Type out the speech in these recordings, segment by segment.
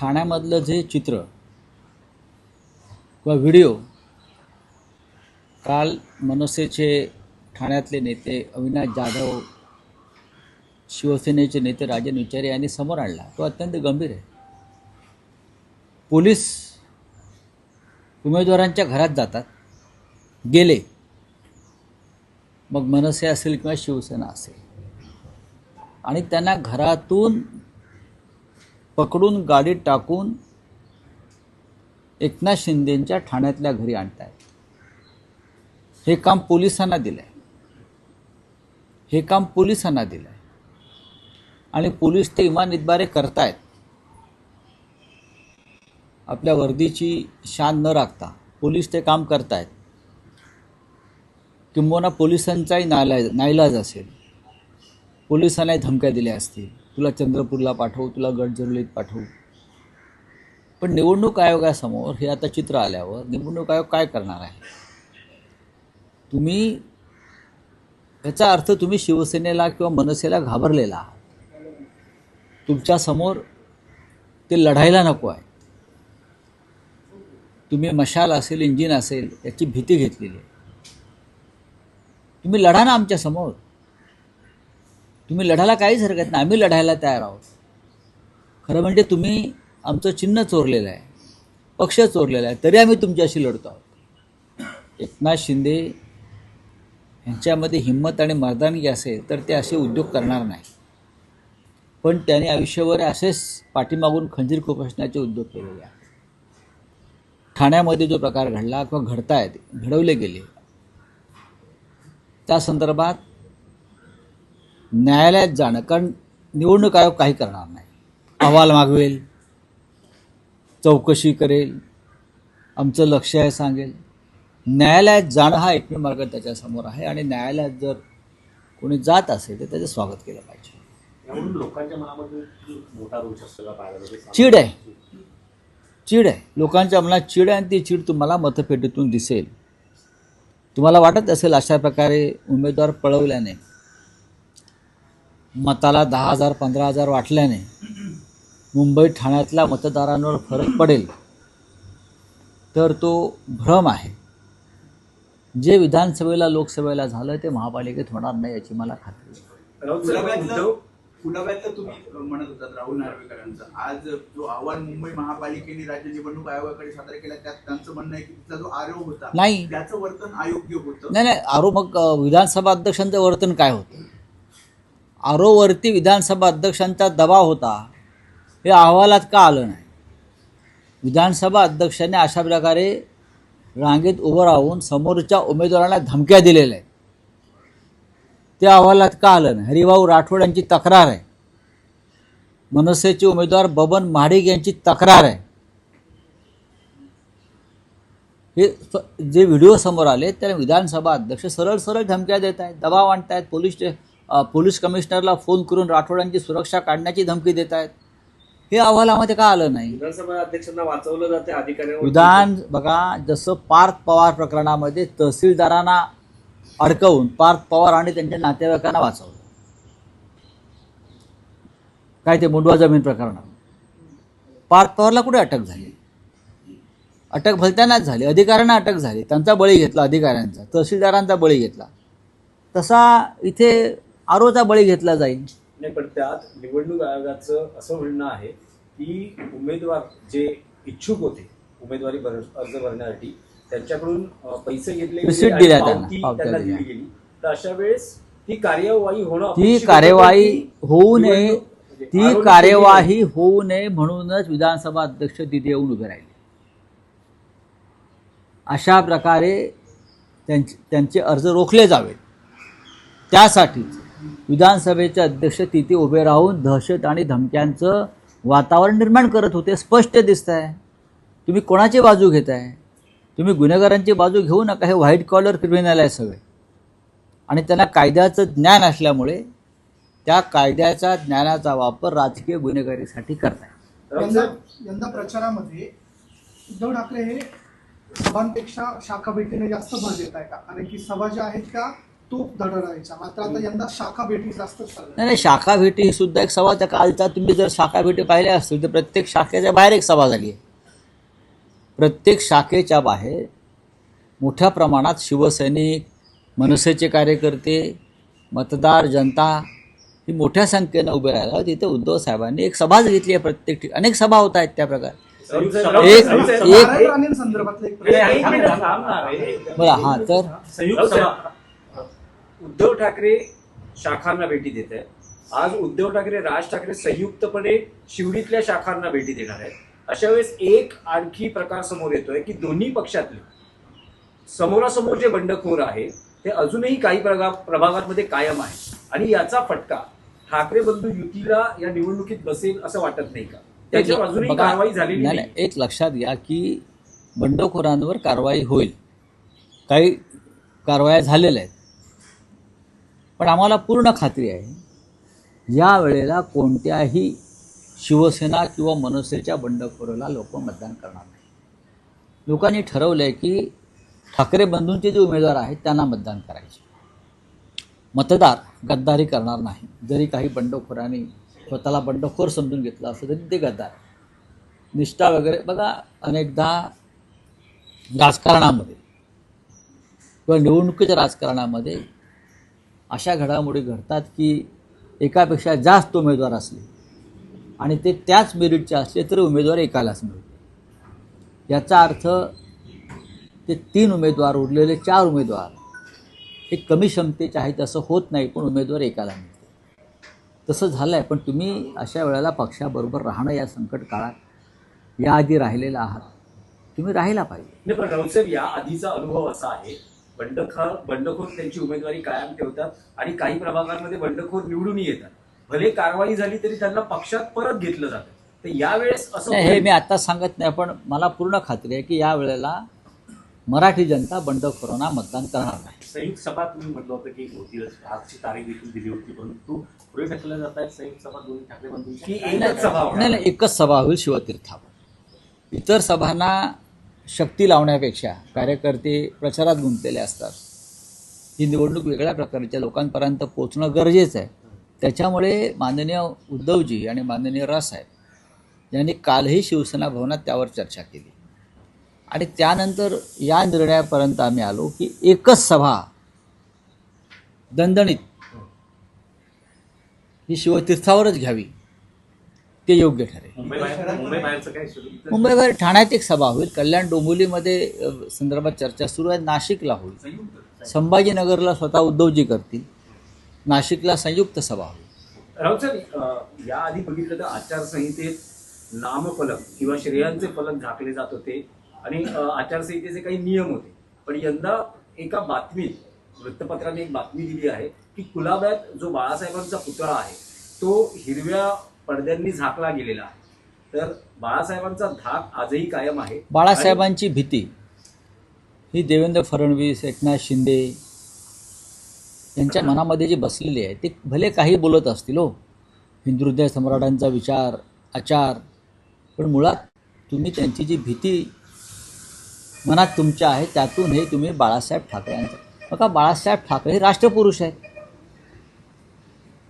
ठाण्यामधलं जे चित्र किंवा व्हिडिओ काल मनसेचे ठाण्यातले नेते अविनाश जाधव शिवसेनेचे नेते राजन विचारे यांनी समोर आणला. तो अत्यंत गंभीर आहे. पोलीस उमेदवारांच्या घरात जातात गेले. मग मनसे असेल किंवा शिवसेना असेल. आणि त्यांना घरातून पकडून गाडीत टाकून एकनाथ शिंदेंच्या ठाण्यातल्या घरी आणतायत. हे काम पोलिसांना दिलं आहे हे काम पोलिसांना दिलं आहे आणि पोलीस ते इमान इतबारे करतायत. आपल्या वर्दीची शान न राखता पोलीस ते काम करतायत. किंबहुना पोलिसांचाही नाला नाईलाज असेल. पोलिसांनाही धमक्या दिल्या असतील. तुला चंद्रपूरला पाठवू तुला गडचिरोलीत पाठवू. पण निवडणूक आयोगासमोर हे आता चित्र आल्यावर निवडणूक आयोग काय करणार आहे? तुम्ही याचा अर्थ तुम्ही शिवसेनेला किंवा मनसेला घाबरलेला आहात. तुमच्यासमोर ते लढायला नको आहे. तुम्ही मशाल असेल इंजिन असेल याची भीती घेतलेली आहे. तुम्ही लढा ना आमच्यासमोर. तुम्ही लढायला काहीच हरकत नाही. आम्ही लढायला तयार आहोत. खरं म्हणजे तुम्ही आमचं चिन्ह चोरलेलं आहे. पक्ष चोरलेला आहे. तरी आम्ही तुमच्याशी लढतो आहोत. एकनाथ शिंदे यांच्यामध्ये हिंमत आणि मर्दानगी असेल तर ते असे उद्योग करणार नाही. पण त्याने आयुष्यभर असेच पाठीमागून खंजीर खुपसण्याचे उद्योग केलेले आहेत. ठाण्यामध्ये जो प्रकार घडला किंवा घडतायत घडवले गेले त्या संदर्भात न्यायालयात जाणं कारण निवडणूक आयोग काही करणार नाही. अहवाल मागवेल चौकशी करेल आमचं लक्ष आहे सांगेल. न्यायालयात जाणं हा एकमेव मार्ग त्याच्यासमोर आहे आणि न्यायालयात जर कोणी जात असेल तर त्याचं स्वागत केलं पाहिजे. लोकांच्या मनामध्ये मोठा रोष. चीड आहे. चीड आहे. लोकांच्या मनात चीड आहे आणि ती चीड तुम्हाला मतपेटीतून दिसेल. तुम्हाला वाटत असेल अशा प्रकारे उमेदवार पळवल्याने मताला दहा हजार पंधरा हजार वाटल्याने मुंबई ठाण्यातल्या मतदारांवर फरक पडेल. तर तो भ्रम आहे. जे विधानसभेला लोकसभेला झालं ते महापालिकेत होणार नाही याची मला खात्री कुलाब्यातलं तुम्ही म्हणत होतात राहुल नार्वेकरांचं. आज जो अहवाल मुंबई महापालिकेने राज्य निवडणूक आयोगाकडे सादर केला त्यात त्यांचं म्हणणं आहे की तिथला जो आरोप होता नाही. त्याचं वर्तन अयोग्य होतं. नाही नाही आरो मग विधानसभा अध्यक्षांचं वर्तन काय होतं? आरोवरती विधानसभा अध्यक्षांचा दबाव होता हे अहवालात का आलं नाही? विधानसभा अध्यक्षांनी अशा प्रकारे रांगेत उभं राहून समोरच्या उमेदवारांना धमक्या दिलेल्या आहेत. ते अहवालात का आलं नाही? हरिभाऊ राठोड यांची तक्रार आहे. मनसेचे उमेदवार बबन महाडिक यांची तक्रार आहे. हे जे व्हिडिओ समोर आले त्याला विधानसभा अध्यक्ष सरळ सरळ धमक्या देत आहेत दबाव आणत आहेत पोलीस स्टे- पोलीस कमिशनरला फोन करून राठोडांची सुरक्षा काढण्याची धमकी देत आहेत. हे अहवालामध्ये का आलं नाही? विधानसभा अध्यक्षांना वाचवलं जाते अधिकाऱ्यांवर विधान बघा जसं पार्थ पवार प्रकरणामध्ये तहसीलदारांना अडकवून पार्थ पवार आणि त्यांच्या नातेवाईकांना वाचवलं. काय ते मुंडवा जमीन प्रकरणात? पार्थ पवारला कुठे अटक झाली? अटक भलत्यानाच झाली. अधिकाऱ्यांना अटक झाली. त्यांचा बळी घेतला अधिकाऱ्यांचा. तहसीलदारांचा बळी घेतला. तसा इथे आरोचा बळी घेतला जाईल. नाही पण त्यात निवडणूक आयोगाचं असं म्हणणं आहे की उमेदवार जे इच्छुक होते उमेदवारी अर्ज भरण्यासाठी त्यांच्याकडून पैसे घेतले दिल्या त्यांना. दिली गेली. तर अशा वेळेस ती कार्यवाही होणं ती कार्यवाही होऊ नये. ती कार्यवाही होऊ नये म्हणूनच विधानसभा अध्यक्ष तिथे येऊन उभे राहिले. अशा प्रकारे त्यांचे त्यांचे अर्ज रोखले जावेत. त्यासाठीच विधानसभेचे अध्यक्ष तिथे उभे राहून दहशत आणि धमक्यांचं वातावरण निर्माण करत होते स्पष्ट दिसत आहे तुम्ही कोणाची बाजू घेताय? तुम्ही गुन्हेगारांची बाजू घेऊ नका हे व्हाईट कॉलर क्रिमिनल आहे सगळे. आणि त्यांना कायद्याचं ज्ञान असल्यामुळे त्या कायद्याच्या ज्ञानाचा वापर राजकीय गुन्हेगारीसाठी करताय. यंदा यंदा प्रचारामध्ये उद्धव ठाकरे हे सभांपेक्षा शाखा भेटीने जास्त भर देत आहे का कारण की सभा ज्या आहेत त्या तूप मात्र आता यंदा शाखा भेटी जास्त नाही नाही शाखा भेटी ही सुद्धा एक सभा त्या कालचा तुम्ही जर शाखा भेटी पाहिल्या असतील तर प्रत्येक शाखेच्या बाहेर एक सभा झाली आहे. प्रत्येक शाखेच्या बाहेर मोठ्या प्रमाणात शिवसैनिक मनसेचे कार्यकर्ते मतदार जनता ही मोठ्या संख्येनं उभे राहिला तिथे उद्धव साहेबांनी एक सभाच घेतली आहे प्रत्येक ठिकाणी. अनेक सभा होत आहेत त्या प्रकारे. एक- एक- हे हां तर संयुक्त सभा. उद्धव ठाकरे शाखांना भेटी देत आहेत. आज उद्धव ठाकरे राज ठाकरे संयुक्तपणे शिवडीतल्या शाखांना भेटी देणार आहेत. अशा वेळेस एक आणखी प्रकार समोर येतोय की दोन्ही पक्षातले समोरासमोर जे बंडखोर आहे ते अजूनही काही प्रगा प्रभागांमध्ये कायम आहे. आणि याचा फटका ठाकरे बंधू युतीला या निवडणुकीत बसेल असं वाटत नाही का? त्याच्यावर अजूनही कारवाई झालेली नाही, एक लक्षात घ्या की बंडखोरांवर कारवाई होईल. काही कारवाया झालेल्या आहेत. पण आम्हाला पूर्ण खात्री आहे या वेळेला कोणत्याही शिवसेना किंवा मनसेच्या बंडखोराला लोक मतदान करणार नाही. लोकांनी ठरवलं आहे की ठाकरे बंधूंचे जे उमेदवार आहेत त्यांना मतदान करायचे. मतदार गद्दारी करणार नाही. जरी काही बंडखोरांनी स्वतःला बंडखोर समजून घेतलं असलं तरी ते गद्दार निष्ठा वगैरे बघा अनेकदा राजकारणामध्ये किंवा निवडणुकीच्या राजकारणामध्ये अशा घडामोडी घडतात की एकापेक्षा जास्त उमेदवार असले आणि ते त्याच मेरिटचे असले तर उमेदवार एकालाच मिळतो याचा अर्थ ते तीन उमेदवार उरलेले चार उमेदवार हे कमी क्षमतेचे आहेत असं होत नाही पण उमेदवार एकाला मिळतो तसं झालं आहे पण तुम्ही अशा वेळेला पक्षाबरोबर राहणं या संकट काळात याआधी राहिलेला आहात. तुम्ही राहिला पाहिजे. नाही या आधीचा अनुभव असा आहे बंडखोर बंडखोर त्यांची उमेदवारी कायम ठेवतात आणि काही प्रभागांमध्ये बंडखोर निवडून येतात भले कारवाई झाली तरी त्यांना पक्षात परत घेतलं जातं तर यावेळेस असं नाही हे. मी आता सांगत नाही पण मला पूर्ण खात्री आहे की या वेळेला मराठी जनता बंडखोरांना मतदान करणार नाही संयुक्त सभा तुम्ही म्हटलं होतं की होतीलच आजची तारीख देखील दिली होती परंतु पुढे ढकलल्या जात आहेत संयुक्त सभा दोन्ही ठाकरे बंधूंची की एकच सभा. नाही नाही एकच सभा होईल शिवतीर्थावर इतर सभांना शक्ती लावण्यापेक्षा कार्यकर्ते प्रचारात गुंतलेले असतात. ही निवडणूक वेगळ्या प्रकारच्या लोकांपर्यंत पोचणं गरजेचं आहे. त्याच्यामुळे माननीय उद्धवजी आणि माननीय रावसाहेब यांनी कालही शिवसेना भवनात त्यावर चर्चा केली. आणि त्यानंतर या निर्णयापर्यंत आम्ही आलो की एकच सभा दणदणीत ही शिवतीर्थावरच घ्यावी. ते योग्य ठरेल. मुंबई बाहेर ठाण्यात एक सभा होईल. कल्याण डोंबिवलीमध्ये संदर्भात चर्चा सुरू आहे. नाशिकला होईल. संभाजीनगरला स्वतः उद्धवजी करतील. नाशिकला संयुक्त सभा होईल. राऊतसाहेब अं, याआधी बघितलं तर आचारसंहितेत नामफलक किंवा श्रेयांचे फलक झाकले जात होते आणि आचारसंहितेचे काही नियम होते. पण यंदा एका बातमीत वृत्तपत्राने एक बातमी दिली आहे की कुलाब्यात जो बाळासाहेबांचा पुतळा आहे तो हिरव्या पडद्यांनी झाकला गेलेला आहे. तर बाळासाहेबांचा धाक आजही कायम आहे. बाळासाहेबांची भीती. ही देवेंद्र फडणवीस एकनाथ शिंदे यांच्या मनामध्ये जी बसलेली आहे ते भले काही बोलत असतील हो. हिंदुहृदय सम्राटांचा विचार आचार पण मुळात तुम्ही त्यांची जी भीती मनात तुमच्या आहे त्यातून हे तुम्ही बाळासाहेब ठाकरे यांचं बघा बाळासाहेब ठाकरे हे राष्ट्रपुरुष आहेत.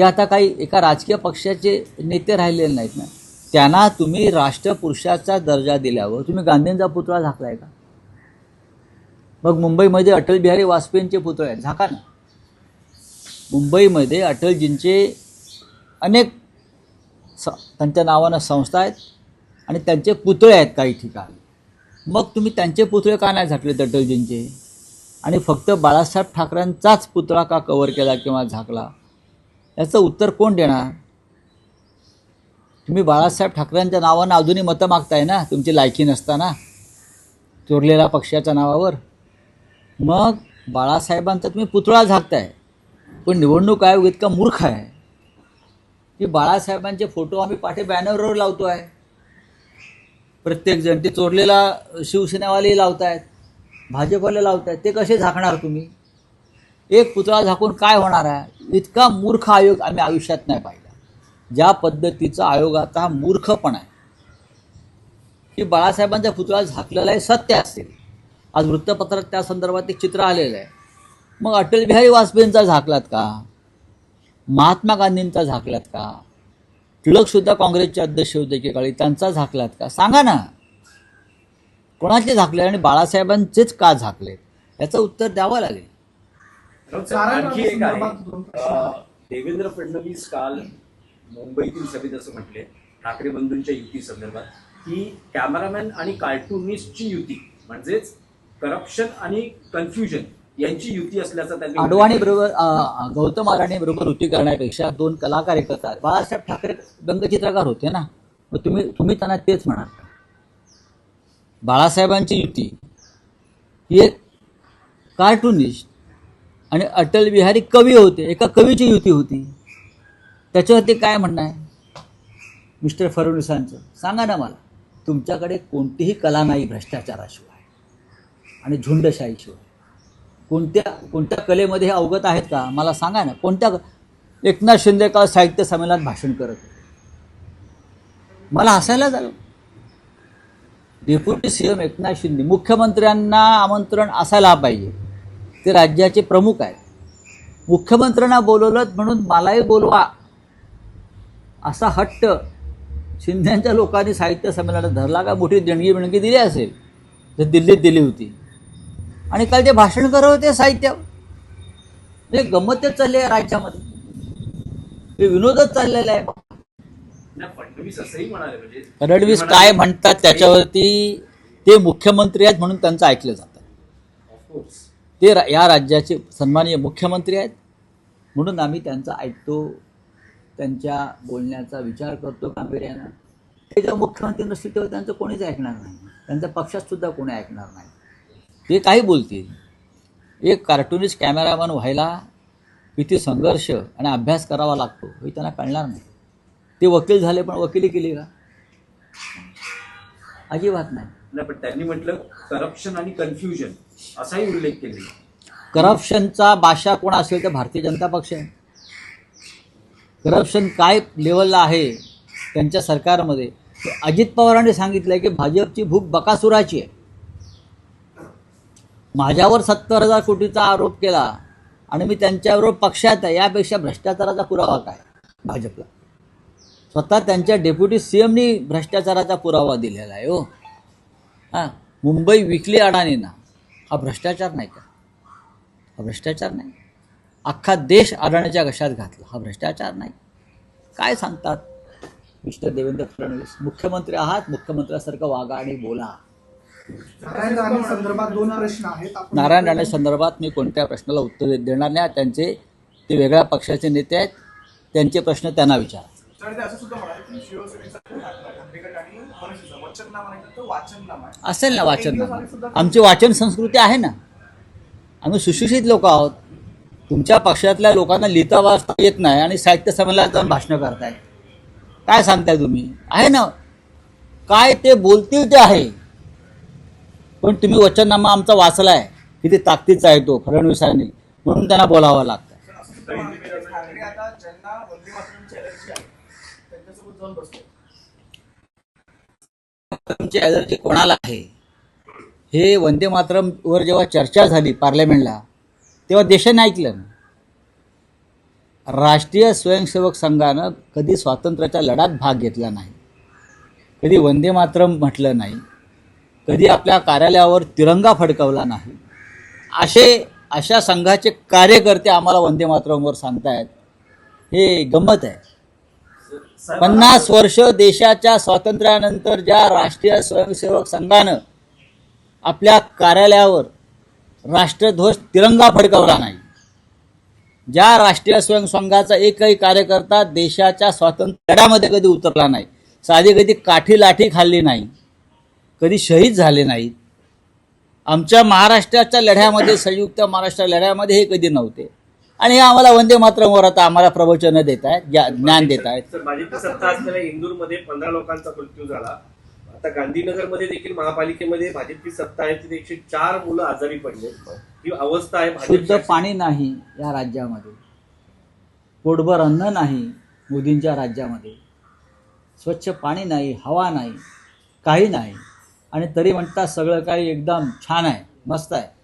ते आता काही एका राजकीय पक्षाचे नेते राहिलेले नाहीत ना. त्यांना तुम्ही राष्ट्रपुरुषाचा दर्जा दिल्यावर तुम्ही गांधींचा पुतळा झाकलाय का? मग मुंबईमध्ये अटल बिहारी वाजपेयींचे पुतळे आहेत झाका ना. मुंबईमध्ये अटलजींचे अनेक स त्यांच्या नावानं संस्था आहेत आणि त्यांचे पुतळे आहेत काही ठिकाणी. मग तुम्ही त्यांचे पुतळे का नाही झाकलेत अटलजींचे? आणि फक्त बाळासाहेब ठाकरेंचाच पुतळा का कवर केला किंवा झाकला? याचं उत्तर कोण देणार? तुम्ही बाळासाहेब ठाकरेंच्या नावानं अजूनही मतं मागताय ना? तुमची लायकी नसताना. चोरलेल्या पक्षाच्या नावावर. मग बाळासाहेबांचा तुम्ही पुतळा झाकताय. पण निवडणूक आयोग इतका मूर्ख आहे. की बाळासाहेबांचे फोटो आम्ही पाठे बॅनरवर लावतो आहे प्रत्येकजण ते चोरलेला शिवसेनावाले लावतायत. भाजपवाले लावतायत. ते कसे झाकणार तुम्ही? एक पुतळा झाकून काय होणार आहे? इतका मूर्ख आयोग आम्ही आयुष्यात नाही पाहिला. ज्या पद्धतीचा आयोगाचा हा मूर्खपण आहे. की बाळासाहेबांचा पुतळा झाकलेला आहे सत्य असेल आज वृत्तपत्रात त्या संदर्भात एक चित्र आलेलं आहे. मग अटल बिहारी वाजपेयींचा झाकलात का? महात्मा गांधींचा झाकलात का? टिळकसुद्धा काँग्रेसचे अध्यक्ष होते एकेकाळी त्यांचा झाकलात का? सांगा ना. कोणाचे झाकले आणि बाळासाहेबांचेच का झाकले? याचं उत्तर द्यावं लागेल. आणखी एक आहे देवेंद्र फडणवीस काल मुंबईतील सभेत असं म्हटले ठाकरे बंधूंच्या युती संदर्भात की कॅमेरामॅन आणि कार्टुनिस्टची युती म्हणजेच करप्शन आणि कन्फ्युजन यांची युती असल्याचा त्यांनी अडवाणी बरोबर गौतम अडाणी बरोबर युती करण्यापेक्षा दोन कलाकार एकत्र. बाळासाहेब ठाकरे व्यंगचित्रकार होते ना मग तुम्ही तुम्ही त्यांना तेच म्हणाल? बाळासाहेबांची युती ही एक कार्टुनिस्ट आणि अटल बिहारी कवी होते एका कवीची युती होती. त्याच्यावरती काय म्हणणं आहे? मिस्टर फडणवीसांचं. सांगा ना मला तुमच्याकडे कोणतीही कला नाही भ्रष्टाचाराशिवाय आणि झुंडशाहीशिवाय कोणत्या कोणत्या कलेमध्ये हे अवगत आहेत का? मला सांगा ना कोणत्या एकनाथ शिंदे काल साहित्य संमेलनात भाषण करत होते. मला हसायला झालं. Deputy C M Eknath Shinde मुख्यमंत्र्यांना आमंत्रण असायला पाहिजे. ते राज्याचे प्रमुख आहेत. मुख्यमंत्र्यांना बोलवलं म्हणून मलाही बोलवा. असा हट्ट शिंदेच्या लोकांनी साहित्य संमेलनात धरला का? मोठी देणगी बिणगी दिली असेल. तर दिल्लीत दिली होती. आणि काल ते भाषण करत होते साहित्य म्हणजे गंमतच चालली आहे राज्यामध्ये. हे विनोदच चाललेला आहे. फडणवीस म्हणजे ते काय म्हणतात त्याच्यावरती ते मुख्यमंत्री आहेत म्हणून त्यांचं ऐकलं जातं. ते रा- या राज्याचे सन्माननीय मुख्यमंत्री आहेत. म्हणून आम्ही त्यांचा ऐकतो त्यांच्या बोलण्याचा विचार करतो गांभीर्यानं ते जेव्हा मुख्यमंत्री नसतील तेव्हा त्यांचं कोणीच ऐकणार नाही. त्यांच्या पक्षात सुद्धा कोणी ऐकणार नाही. ते काही बोलतील. एक कार्टुनिस्ट कॅमेरामॅन व्हायला किती संघर्ष आणि अभ्यास करावा लागतो हे त्यांना कळणार नाही. ते वकील झाले पण वकिली केली का? अजिबात नाही. पण त्यांनी म्हटलं करप्शन आणि कन्फ्युजन असाही उल्लेख केलेला करप्शनचा बादशाह कोण असेल तर भारतीय जनता पक्ष आहे. करप्शन काय लेवलला आहे त्यांच्या सरकारमध्ये? अजित पवारांनी सांगितलं की भाजपची भूक बकासुराची आहे. माझ्यावर सत्तर हजार कोटीचा आरोप केला आणि मी त्यांच्याबरोबर पक्षात आहे यापेक्षा भ्रष्टाचाराचा पुरावा काय भाजपला? स्वतः त्यांच्या डेप्युटी सी एमनी भ्रष्टाचाराचा पुरावा दिलेला आहे हो. हां मुंबई विकली अडाणींना हा भ्रष्टाचार नाही का? हा भ्रष्टाचार नाही. अख्खा देश अडाण्याच्या घशात घातला? हा भ्रष्टाचार नाही. काय सांगतात? मिस्टर देवेंद्र फडणवीस मुख्यमंत्री आहात? मुख्यमंत्र्यासारखं वागा आणि बोला. नारायण राणे संदर्भात दोन प्रश्न आहेत. आपण- नारायण राणे संदर्भात मी कोणत्या प्रश्नाला उत्तर देणार नाही. त्यांचे ते वेगळ्या पक्षाचे नेते आहेत. त्यांचे प्रश्न त्यांना विचारा. वचननामा वाचननामा असेल ना वाचन आमची वाचन संस्कृती आहे ना. आम्ही सुशिक्षित लोक आहोत. तुमच्या पक्षातल्या लोकांना लिहिता वाचता येत नाही आणि साहित्य संमेलनात जाऊन भाषणं करताय. काय सांगताय तुम्ही? आहे ना. काय ते बोलतील ते आहे. पण तुम्ही वचननामा आमचा वाचलाय. किती ताकदीचा आहे तो फडणवीसांनी. म्हणून त्यांना बोलावं लागतं असं सुद्धा म्हणाले की ठाकरे आता ज्यांना वंदे मातरमची अलर्जी आहे त्यांच्यासोबत जाऊन बसतो. तुमची ॲलर्जी कोणाला आहे? हे वंदे मातरम वर जेव्हा चर्चा झाली पार्लमेंटला तेव्हा देशाने ऐकलं ना. राष्ट्रीय स्वयंसेवक संघानं कधी स्वातंत्र्याच्या लढ्यात भाग घेतला नाही. कधी वंदे मातरम म्हटलं नाही. कधी आपल्या कार्यालयावर तिरंगा फडकवला नाही. असे अशा संघाचे कार्यकर्ते आम्हाला वंदे मातरमवर सांगतायत. हे गंमत आहे. पन्नास वर्ष देशाच्या स्वातंत्र्यानंतर ज्या राष्ट्रीय स्वयंसेवक संघानं आपल्या कार्यालयावर राष्ट्रध्वज तिरंगा फडकवला नाही ज्या राष्ट्रीय स्वयंसंघाचा एकही कार्यकर्ता देशाच्या स्वातंत्र्य लढ्यामध्ये कधी उतरला नाही साधी कधी काठी लाठी खाल्ली नाही कधी शहीद झाले नाहीत आमच्या महाराष्ट्राच्या लढ्यामध्ये संयुक्त महाराष्ट्र लढ्यामध्ये हे कधी नव्हते. आणि आम्हाला वंदे मातरमवर आता आम्हाला प्रवचनं देत आहेत ज्ञान देत आहेत तर भाजपची सत्ता असलेल्या इंदूरमध्ये पंधरा लोकांचा मृत्यू झाला. आता गांधीनगरमध्ये देखील महापालिकेमध्ये भाजपची सत्ता आहे तिथे एकशे चार मुलं आजारी पडले. ही अवस्था आहे शुद्ध भाजप पाणी नाही या राज्यामध्ये. पोटभर अन्न नाही मोदींच्या राज्यामध्ये. स्वच्छ पाणी नाही हवा नाही काही नाही. आणि तरी म्हणतात सगळं काही एकदम छान आहे मस्त आहे.